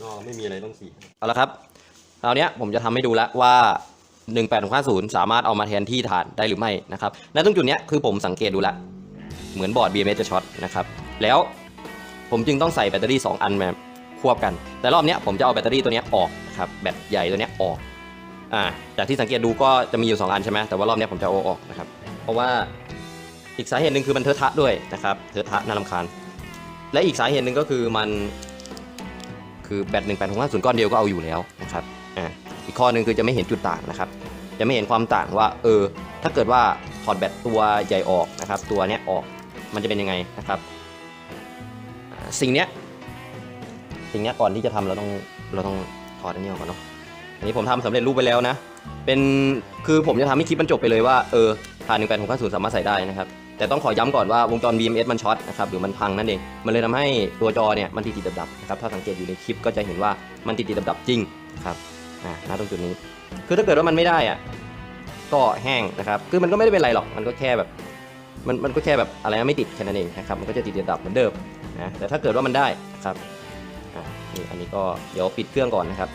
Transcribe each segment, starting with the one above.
ก็ไม่มีอะไรต้องสีเอาละครับคราวนี้ผมจะทำให้ดูแล้วว่า 18650 สามารถเอามาแทนที่ฐานได้หรือไม่นะครับณตรงจุดนี้คือผมสังเกตดูแล้วเหมือนบอร์ด BMS จะช็อตนะครับแล้วผมจึงต้องใส่แบตเตอรี่ 2 อันมาควบกัน แต่รอบนี้ผมจะเอาแบตเตอรี่ตัวนี้ออกนะครับแบตใหญ่ตัวนี้ออกอ่าจากที่สังเกตดูก็จะมีอยู่ 2 อันใช่ไหมแต่ว่ารอบนี้ผมจะเอาออกนะครับ เพราะว่าอีกสาเหตุหนึ่งคือมันเทอะทะด้วยนะครับเทอะทะน่ารำคาญและอีกสาเหตุหนึ่งก็คือมัน คือแบต1 8 6 5 0ก้อนเดียวก็เอาอยู่แล้วนะครับอ่าอีกข้อหนึ่งคือจะไม่เห็นจุดต่างนะครับ จะไม่เห็นความต่างว่าเออถ้าเกิดว่าถอดแบตตัวใหญ่ออกนะครับ ตัวเนี้ยออกมันจะเป็นยังไงนะครับสิ่งเนี้ยสิ่งเนี้ยก่อนที่จะทำเราต้องเราต้องถอดอันนี้ออกก่อนเนาะอันนี้ผมทำสำเร็จรูปไปแล้วนะเป็นคือผมจะทำให้คลิปมันจบไปเลยว่าเออผ่าน1 8 6 5 0สามารถใส่ได้นะครับ แต่ต้องขอย้ำก่อนว่าวงจร BMS มันช็อตนะครับหรือมันพังนั่นเอง มันเลยทำให้ตัวจอเนี่ยมันติดติดดับๆนะครับถ้าสังเกตอยู่ในคลิปก็จะเห็นว่ามันติดติดดับๆจริงนะครับอ่าณตรงจุดนี้ คือถ้าเกิดว่ามันไม่ได้อะก็แห้งนะครับคือมันก็ไม่ได้เป็นไรหรอกมันก็แค่แบบมันมันก็แค่แบบอะไรนะไม่ติดแค่นั้นเองนะครับมันก็จะติดติดดับเหมือนเดิมนะแต่ถ้าเกิดว่ามันได้นะครับอ่านี่อันนี้ก็เดี๋ยวปิดเครื่องก่อนนะครับ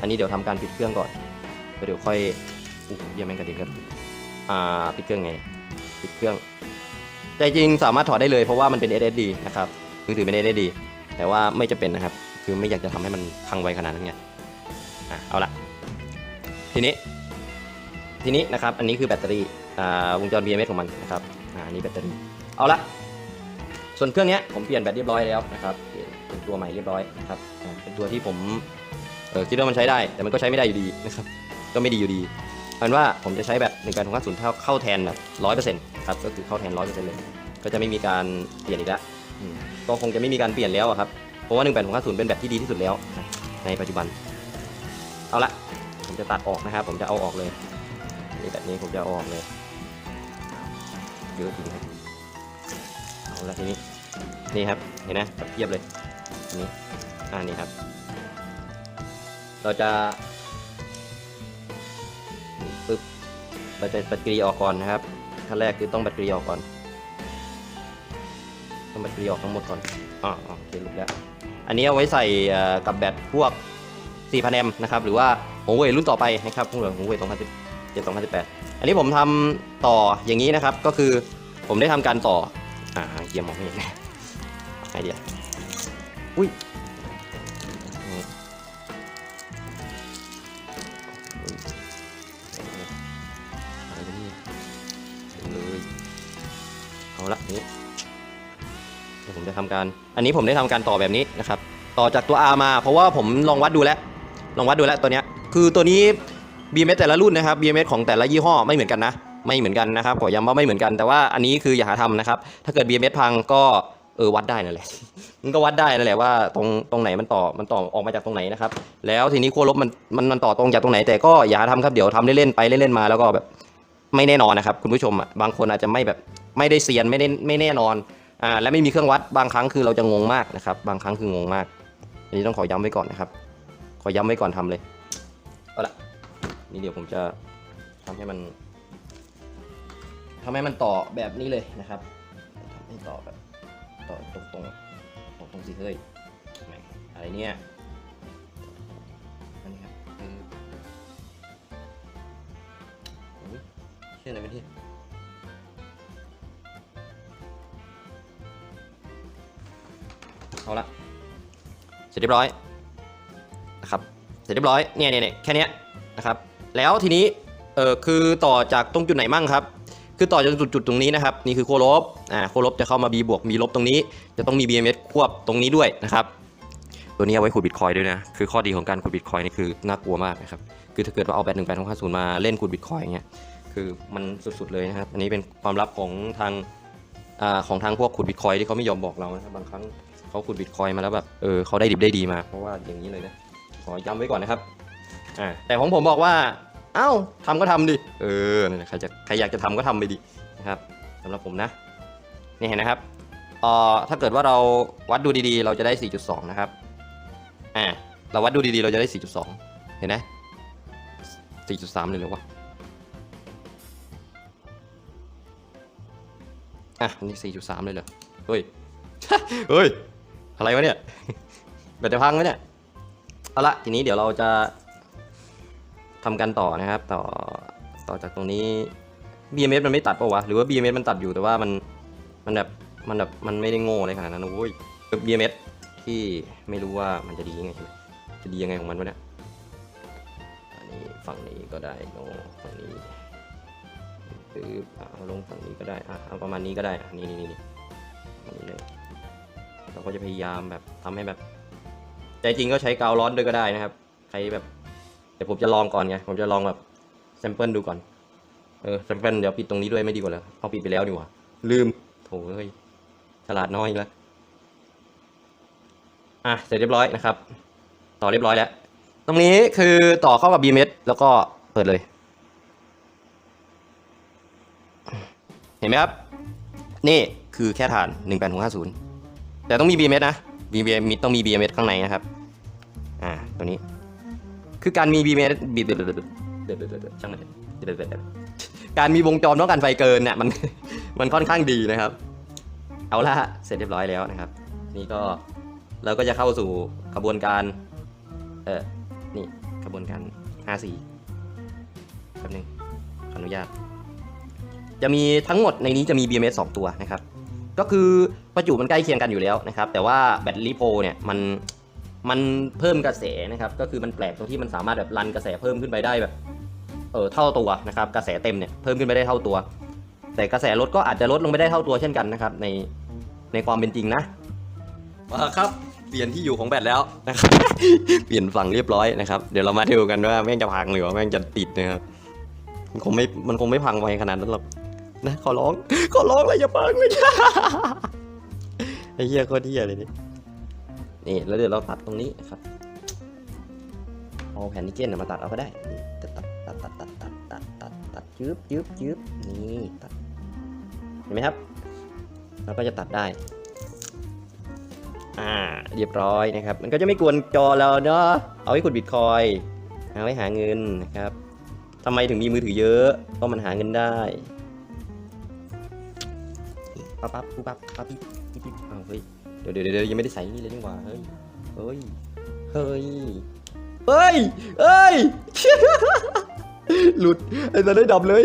อันนี้เดี๋ยวทำการปิดเครื่องก่อนเดี๋ยวค่อยอู้ยี่ยมแม่งกระดิ่งกันอ่าปิดเครื่องไง ปิดเครื่อง แต่จริงสามารถถอดได้เลยเพราะว่ามันเป็น SSD นะครับมือถือเป็น SSD แต่ว่าไม่จะเป็นนะครับ คือไม่อยากจะทำให้มันพังไวขนาดนั้นไงอะเอาละทีนี้ ทีนี้นะครับ อันนี้คือแบตเตอรี่อ่าวงจร BMS ของมันนะครับอ่านนี้แบตเตอรี่เอาละส่วนเครื่องนี้ผมเปลี่ยนแบตเรียบร้อยแล้วนะครับเปลี่ยนเป็นตัวใหม่เรียบร้อยนะครับเป็นตัวที่ผมเออคิดว่ามันใช้ได้ แต่มันก็ใช้ไม่ได้อยู่ดีนะครับ ก็ไม่ดีอยู่ดี เอาเป็นว่าผมจะใช้แบบ1 8 6 5 0เท่าเข้าแทนแบบร้อยเปอร์เซ็นต์ครับก็คือเข้าแทนร้อยเปอร์เซ็นต์เลยก็จะไม่มีการเปลี่ยนอีกแล้วก็คงจะไม่มีการเปลี่ยนแล้วครับเพราะว่า1 8 6 5 0เป็นแบบที่ดีที่สุดแล้ว ในปัจจุบัน เอาละผมจะตัดออกนะครับ ผมจะเอาออกเลยนี่แบบนี้ผมจะเอาออกเลยเยอะจริงครับเอาละทีนี้นี่ครับเห็นไหมแบบเทียบเลยนนี้อ่านี่ครับ เราจะ เราจะแบตเตอรี่ออกก่อนนะครับขั้นแรกคือต้องแบตเตอรี่ออกก่อนต้องแบตเตอรี่ออกทั้งหมดก่อนอ๋อโอเคลุกแล้วอันนี้เอาไว้ใส่กับแบตพวก4,000แอมป์นะครับหรือว่าหัวเว่ยรุ่นต่อไปนะครับพวกหัวเว่ย2017 2018 อันนี้ผมทำต่ออย่างนี้นะครับ ก็คือผมได้ทำการต่ออ่าเยี่ยมมองไม่เห็นไอเดียอุ้ย การ อันนี้ผมได้ทำการต่อแบบนี้นะครับ ต่อจากตัว R มา เพราะว่าผมลองวัดดูแล้ว ลองวัดดูแล้วตัวเนี้ย คือตัวนี้ BMS แต่ละรุ่นนะครับ BMS ของแต่ละยี่ห้อไม่เหมือนกันนะ ไม่เหมือนกันนะครับ ขอย้ำว่าไม่เหมือนกัน แต่ว่าอันนี้คืออย่าหาทำนะครับ ถ้าเกิด BMS พังก็เออวัดได้นั่นแหละ มันก็วัดได้นั่นแหละว่าตรงตรงไหนมันต่อ มันต่อออกมาจากตรงไหนนะครับ แล้วทีนี้ขั้วลบมันมันมันต่อตรงจากตรงไหน แต่ก็อย่าทำครับ เดี๋ยวทำเล่นๆไปเล่นๆมาแล้วก็แบบไม่แน่นอนนะครับคุณผู้ชมอะ บางคนอาจจะไม่แบบไม่ได้เซียนไม่ได้ไม่แน่นอน อ่าและไม่มีเครื่องวัดบางครั้งคือเราจะงงมากนะครับ บางครั้งคืองงมาก อันนี้ต้องขอย้ำไว้ก่อนนะครับ ขอย้ำไว้ก่อนทำเลยเอาละนี่เดี๋ยวผมจะทำให้มันทำให้มันต่อแบบนี้เลยนะครับทำให้ต่อแบบต่อตรงตรงตรงตรงสิเฮ้ยอะไรเนี่ยอันนี้ครับเออโอ้ยเชื่ออะไรไม่ที่ เอาละเสร็จเรียบร้อยนะครับเสร็จเรียบร้อยเนี่ยเนี่ยเนี่ยแค่นี้นะครับแล้วทีนี้เออคือต่อจากตรงจุดไหนมั่งครับ คือต่อจากจุดจุดตรงนี้นะครับนี่คือโคลบอ่าโคลบจะเข้ามา B บวก B ลบตรงนี้ จะต้องมี BMS ควบตรงนี้ด้วยนะครับตัวนี้เอาไว้ขุดบิตคอยด้วยนะ คือข้อดีของการขุดบิตคอยนี่คือน่ากลัวมากนะครับ คือถ้าเกิดว่าเอาแบตหนึ่งแปดห้าศูนย์มาเล่นขุดบิตคอยอย่างเงี้ย คือมันสุดๆเลยนะครับ อันนี้เป็นความลับของทางอ่าของทางพวกขุดบิตคอยที่เขาไม่ยอมบอกเรานะครับ บางครั้ง เขาขุดบิตคอยมาแล้วแบบเออเขาได้ดิบได้ดีมา เพราะว่าอย่างนี้เลยนะขอย้ำไว้ก่อนนะครับอ่าแต่ของผมบอกว่า เอ้าทำก็ทำดิเออนั่นแหละใครจะใครอยากจะทำก็ทำไปดินะครับสำหรับผมนะนี่เห็นนะครับเอ่อถ้าเกิดว่าเราวัดดูดีๆ เราจะได้ 4.2 นะครับอ่าเราวัดดูดีๆ เราจะได้ 4.2 เห็นไหม4.3 เลยหรือวะอะอันนี่ 4.3 เลยเหรอ เฮ้ย เฮ้ย อะไรวะเนี่ยแบตจะพังไหมเนี่ยเอาละทีนี้เดี๋ยวเราจะทำกันต่อนะครับ ต่อต่อจากตรงนี้ BMS มันไม่ตัดปะวะหรือว่า BMS มันตัดอยู่แต่ว่ามันมันแบบมันแบบมันไม่ได้โง่อะไรขนาดนั้นโว้ย BMS ที่ไม่รู้ว่ามันจะดียังไงใช่ไหมจะดียังไงของมันวะเนี่ยอันนี้ฝั่งนี้ก็ได้โนฝั่งนี้ปึ๊บอะเอาลงฝั่งนี้ก็ได้อะเอาประมาณนี้ก็ได้อะนี่นี่นี่นี่เลย เราก็จะพยายามแบบทำให้แบบ ใจจริงก็ใช้กาวร้อนด้วยก็ได้นะครับใครแบบเดี๋ยวผมจะลองก่อนไงผมจะลองแบบแซมเปิลดูก่อนเออแซมเปิลเดี๋ยวปิดตรงนี้ด้วยไม่ดีกว่าเหรอเอาปิดไปแล้วดีกว่า ลืมโถเอ้ยฉลาดน้อยแล้วอะเสร็จเรียบร้อยนะครับ ต่อเรียบร้อยแล้ว ตรงนี้คือต่อเข้ากับ BMS แล้วก็เปิดเลย เห็นไหมครับ นี่คือแค่ฐาน 18650 แต่ต้องมี BMS นะ BMS มีต้องมี BMS ข้างในนะครับ อ่า ตัวนี้ คือการมี BMS บีเดช่างมันการมีวงจรป้องกันไฟเกินเนี่ยมัน มันค่อนข้างดีนะครับ เอาละเสร็จเรียบร้อยแล้วนะครับ นี่ก็เราก็จะเข้าสู่ขบวนการ เออนี่ขบวนการ54แป๊บนึงขออนุญาต จะมีทั้งหมดในนี้จะมี BMS 2 ตัวนะครับ ก็คือประจุมันใกล้เคียงกันอยู่แล้วนะครับ แต่ว่าแบตเตอรี่โพเนี่ยมันมันเพิ่มกระแสนะครับ ก็คือมันแปลกตรงที่มันสามารถแบบรันกระแสเพิ่มขึ้นไปได้แบบเออเท่าตัวนะครับ กระแสเต็มเนี่ยเพิ่มขึ้นไปได้เท่าตัว แต่กระแสลดก็อาจจะลดลงไปได้เท่าตัวเช่นกันนะครับ ในในความเป็นจริงนะมาครับเปลี่ยนที่อยู่ของแบตแล้วนะครับเปลี่ยนฝั่งเรียบร้อยนะครับเดี๋ยวเรามาดูกันว่าแม่งจะพังหรือว่าแม่งจะติดนะครับมันคงไม่มันคงไม่พังไวขนาดนั้นหรอก นะขอร้องขอร้องเลยอย่าพังเลยไอ้เหี้ยโคตรเหี้ยเลยนี่นี่ แล้วเดี๋ยวเราตัดตรงนี้ครับเอาแผ่นนิเจนเนยมาตัดเอาก็ได้ตัดตัดตัดตัดตัดตัดตัดตัดตัดยืบยืบยืบนี่ตัดเห็นไหมครับเราก็จะตัดได้อ่าเรียบร้อยนะครับ มันก็จะไม่กวนจอเราเนาะเอาไว้ขุดบิตคอยเอาไว้หาเงินนะครับทำไมถึงมีมือถือเยอะเพราะมันหาเงินได้ ปั๊บปั๊บปุ๊บปั๊บปั๊บปิ๊บปิ๊บปิ๊บอ้าวเฮ้ยเดี๋ยวเดี๋ยวเดี๋ยวยังไม่ได้ใส่นี่เลยนี่หว่าเฮ้ยเฮ้ยเฮ้ยเฮ้ยเฮ้ยหลุดไอ้ตาได้ดับเลย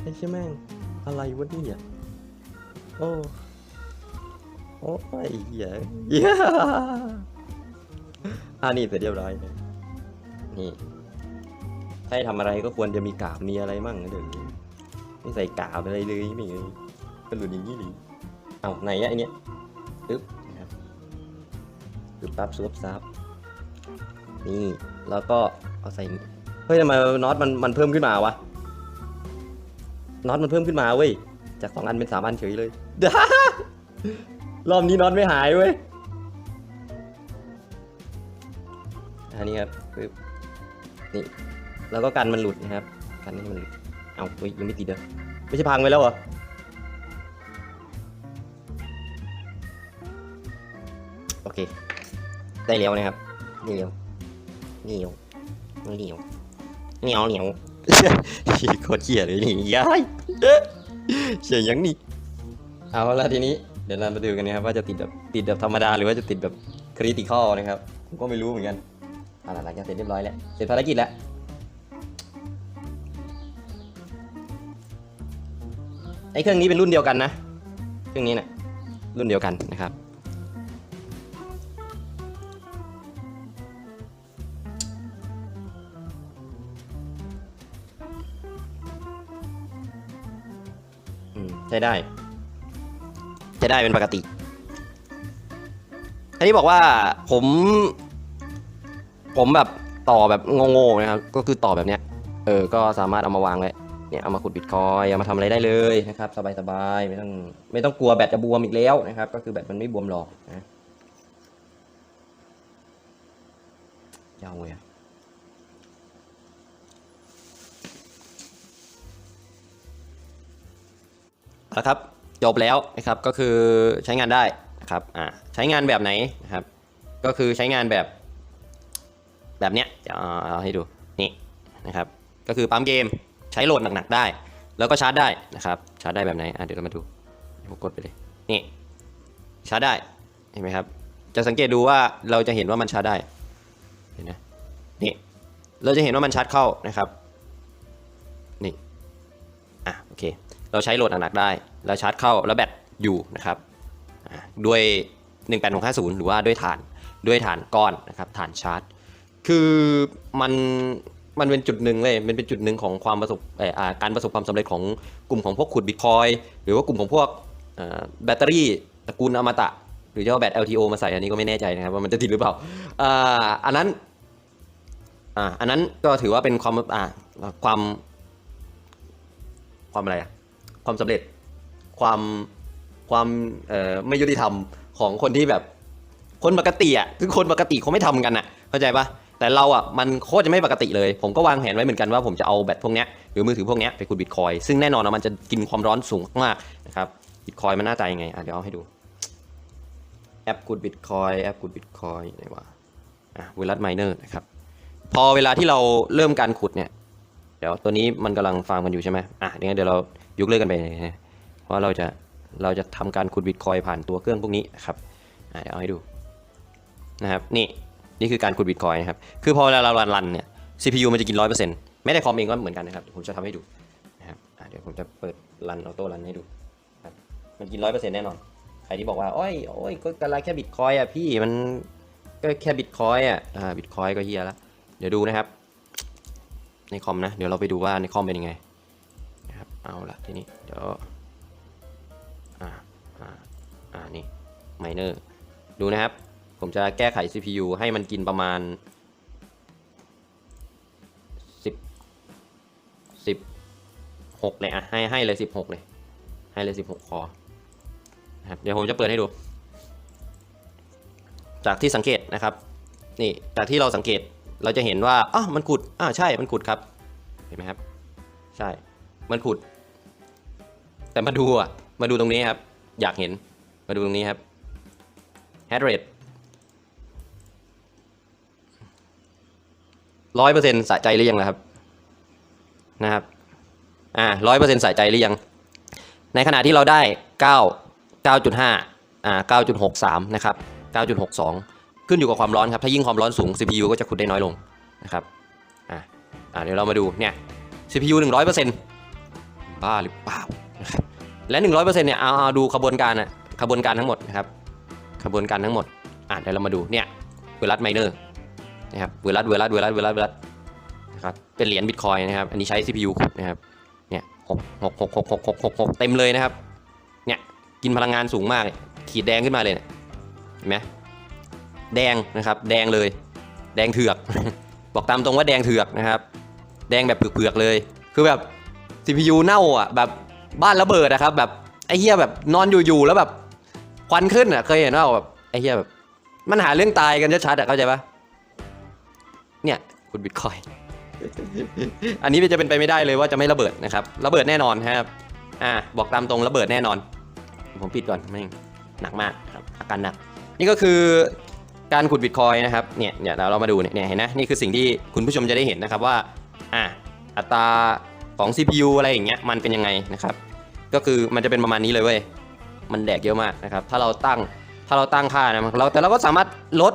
ไอ้เชี่ยแม่งอะไรวะเนี่ยโอ้โอ้ยเหี้ยเหี้ยอ่านี่เสร็จเรียบร้อยนะนี่ให้ทำอะไรก็ควรจะมีกาบมีอะไรมั่งนะเดี๋ยวนี้ไม่ใส่กาบอะไรเลยไม่เลย ก็หลุดอย่างนี้เลยเอาไหนอะไอเนี้ยปึ๊บนะครับปึ๊บปั๊บซวบซับนี่แล้วก็เอาใส่เฮ้ยทำไมน็อตมันมันเพิ่มขึ้นมาวะน็อตมันเพิ่มขึ้นมาเว้ยจากสองอันเป็นสามอันเฉยเลยรอบนี้น็อตไม่หายเว้ยอันนี้ครับปึ๊บนี่แล้วก็กันมันหลุดนะครับกันให้มันหลุดเอาเฮ้ยยังไม่ติดเด้อไม่ใช่พังไปแล้วเหรอ เค ได้แล้วนะครับนี่เร็วนี่เร็วนี่เหนียวเหนียวเหนียวโคตรเชี่ยเลยนี่ย้ายเชี่ยยังนี่เอาละทีนี้เดี๋ยวเรามาดูกันนะครับว่าจะติดแบบติดแบบธรรมดาหรือว่าจะติดแบบคริติคอลนะครับผมก็ไม่รู้เหมือนกันเอาล่ะหลังจากเสร็จเรียบร้อยแล้วเสร็จภารกิจแล้วไอ้เครื่องนี้เป็นรุ่นเดียวกันนะ เครื่องนี้นะ่ะรุ่นเดียวกันนะครับ ใช้ได้จะได้เป็นปกติอันนี้บอกว่าผม ผมแบบต่อแบบโง่ๆนะครับ ก็คือต่อแบบเนี้ย เออ ก็สามารถเอามาวางไว้เนี่ยเอามาขุดบิตคอยเอามาทำอะไรได้เลยนะครับ สบายๆไม่ต้องไม่ต้องกลัวแบตจะบวมอีกแล้วนะครับ ก็คือแบตมันไม่บวมหรอกนะยาวเลย อะครับจบแล้วนะครับก็คือใช้งานได้นะครับอ่าใช้งานแบบไหนนะครับ ก็คือใช้งานแบบแบบเนี้ยจะเอาเอาให้ดูนี่นะครับ ก็คือปั๊มเกมใช้โหลดหนักๆได้ แล้วก็ชาร์จได้นะครับ ชาร์จได้แบบไหนอะเดี๋ยวเรามาดูผมกดไปเลยนี่ชาร์จได้เห็นไหมครับ จะสังเกตดูว่าเราจะเห็นว่ามันชาร์จได้เห็นไหมนี่เราจะเห็นว่ามันชาร์จเข้านะครับนี่อะโอเค เราใช้โหลดหนักๆได้แล้วชาร์จเข้าแล้วแบตอยู่นะครับอะด้วย 18650 หรือว่าด้วยฐานด้วยฐานก้อนนะครับฐานชาร์จ คือมันมันเป็นจุดหนึ่งเลยมันเป็นจุดหนึ่งของความประสบเอ่อการประสบความสำเร็จของกลุ่มของพวกขุดบิตคอยหรือว่ากลุ่มของพวกแบตเตอรี่ตระกูลอมตะ หรือจะเอาแบต LTO มาใส่อันนี้ก็ไม่แน่ใจนะครับว่ามันจะติดหรือเปล่าอ่าอันนั้นอ่าอันนั้นก็ถือว่าเป็นความความความอะไรอะ ความสำเร็จความความไม่ยุติธรรมของคนที่แบบคนปกติอะคือคนปกติเขาไม่ทำกันอะ เข้าใจปะแต่เราอะมันโคตรจะไม่ปกติเลย ผมก็วางแผนไว้เหมือนกันว่าผมจะเอาแบตพวกเนี้ยหรือมือถือพวกเนี้ยไปขุดบิตคอยซึ่งแน่นอนนะมันจะกินความร้อนสูงมากนะครับบิตคอยมันหน้าตายังไงอะเดี๋ยวเอาให้ดูแอปขุดบิตคอยแอปขุดบิตคอยไหนวะอะเวลัสไมเนอร์นะครับพอเวลาที่เราเริ่มการขุดเนี่ยเดี๋ยวตัวนี้มันกำลังฟาร์มกันอยู่ใช่ไหมอะเดี๋ยวงั้นเดี๋ยวเรา ยกเลิกกันไปนะเพราะว่าเราจะเราจะทำการขุดบิตคอยผ่านตัวเครื่องพวกนี้นะครับเดี๋ยวเอาให้ดูนะครับนี่นี่คือการขุดบิตคอยนะครับคือพอเวลาเรารันรันเนี่ย CPU มันจะกินร้อยเปอร์เซ็นต์ไม่ได้คอมเองก็เหมือนกันนะครับผมจะทำให้ดูนะครับเดี๋ยวผมจะเปิดรันออโต้รันให้ดูครับมันกินร้อยเปอร์เซ็นต์แน่นอนใครที่บอกว่าโอ้ยโอ้ยก็กำไรแค่บิตคอยอะพี่มันก็แค่บิตคอยอะอ่าบิตคอยก็เฮียล้วเดี๋ยวดูนะครับ ในคอมนะ เดี๋ยวเราไปดูว่าในคอมเป็นยังไง เอาละทีนี้เดี๋ยวอ่าอ่าอ่านี่ไมเนอร์ดูนะครับ ผมจะแก้ไข CPU ให้มันกินประมาณ 10 16 เลยอะให้ให้เลย 16 เลย ให้เลย 16 คอนะครับเดี๋ยวผมจะเปิดให้ดู จากที่สังเกตนะครับ นี่จากที่เราสังเกตเราจะเห็นว่าอ๋อมันขุดอ่าใช่มันขุดครับ เห็นไหมครับ ใช่มันขุด แต่มาดูอะ มาดูตรงนี้ครับ อยากเห็น มาดูตรงนี้ครับ head rate ร้อยเปอร์เซ็นต์สะใจหรือยังนะครับ นะครับ อ่าร้อยเปอร์เซ็นต์สะใจหรือยัง ในขณะที่เราได้9 9.5อ่า9.63นะครับ9.62ขึ้นอยู่กับความร้อนครับ ถ้ายิ่งความร้อนสูง CPU ก็จะขุดได้น้อยลงนะครับ อ่าอ่าเดี๋ยวเรามาดูเนี่ย CPU 100%บ้าหรือเปล่า และ 100%เนี่ยเอาเอาดูขบวนการอะขบวนการทั้งหมดนะครับขบวนการทั้งหมดอ่าเดี๋ยวเรามาดูเนี่ยเวลัสไมเนอร์นะครับเวลัสเวลัสเวลัสเวลัสเวลัสนะครับเป็นเหรียญบิตคอยนะครับอันนี้ใช้ CPU ขุดนะครับเนี่ยหกหกหกหกหกหกหกหกเต็มเลยนะครับเนี่ยกินพลังงานสูงมากขีดแดงขึ้นมาเลยเนี่ยเห็นไหมแดงนะครับแดงเลย แดงเถือก บอกตามตรงว่าแดงเถือกนะครับ แดงแบบเผือกๆเลย คือแบบ CPU เน่าอะแบบ บ้านระเบิดนะครับ แบบไอ้เหี้ยแบบนอนอยู่ๆแล้วแบบควันขึ้นอะเคยเห็นว่าแบบไอ้เหี้ยแบบ มันหาเรื่องตายกันชัดๆอะเข้าใจปะเนี่ยคุณบิตคอยอันนี้จะเป็นไปไม่ได้เลยว่าจะไม่ระเบิดนะครับระเบิดแน่นอนครับ อ่าบอกตามตรงระเบิดแน่นอน ผมปิดก่อนไม่งหนักมากครับอาการหนัก นี่ก็คือการขุดบิตคอยนะครับเนี่ยเนี่ยวเรามาดูเนี่ยเห็นนะนี่คือสิ่งที่คุณผู้ชมจะได้เห็นนะครับว่าอ่าอัตรา ของ CPU อะไรอย่างเงี้ยมันเป็นยังไงนะครับ ก็คือมันจะเป็นประมาณนี้เลยเว้ยมันแดกเยอะมากนะครับ ถ้าเราตั้งถ้าเราตั้งค่านะเราแต่เราก็สามารถลด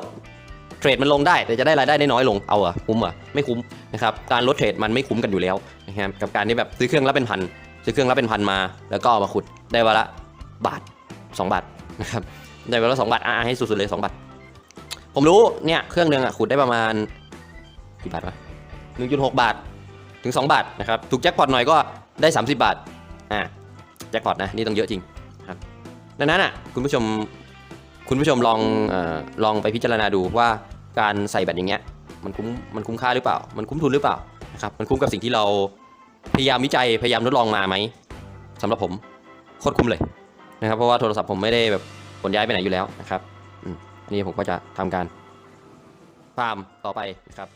เทรดมันลงได้ แต่จะได้รายได้ได้น้อยลงเอาเหรอะคุ้มเหรอะไม่คุ้มนะครับการลดเทรดมันไม่คุ้มกันอยู่แล้วนะครับกับการที่แบบซื้อเครื่องละเป็นพันซื้อเครื่องละเป็นพันมา แล้วก็เอามาขุดได้วันละบาท 2 บาทนะครับได้วันละสองบาทอะให้สุดๆเลย2บาทผมรู้เนี่ยเครื่องหนึงอะขุดได้ประมาณกี่บาทวะ1.6บาท ถึง 2 บาทนะครับ ถูกแจ็คพอตหน่อยก็ได้ 30 บาท อ่าแจ็คพอตนะ นี่ต้องเยอะจริงครับ ดังนั้นอะคุณผู้ชมคุณผู้ชมลองเออลองไปพิจารณาดูว่าการใส่แบตอย่างเงี้ยมันคุ้มมันคุ้มค่าหรือเปล่า มันคุ้มทุนหรือเปล่านะครับมันคุ้มกับสิ่งที่เราพยายามวิจัยพยายามทดลองมาไหมสำหรับผมโคตรคุ้มเลยนะครับเพราะว่าโทรศัพท์ผมไม่ได้แบบขนย้ายไปไหนอยู่แล้วนะครับอืมนนี้ผมก็จะทำการฟาร์มต่อไปนะครับ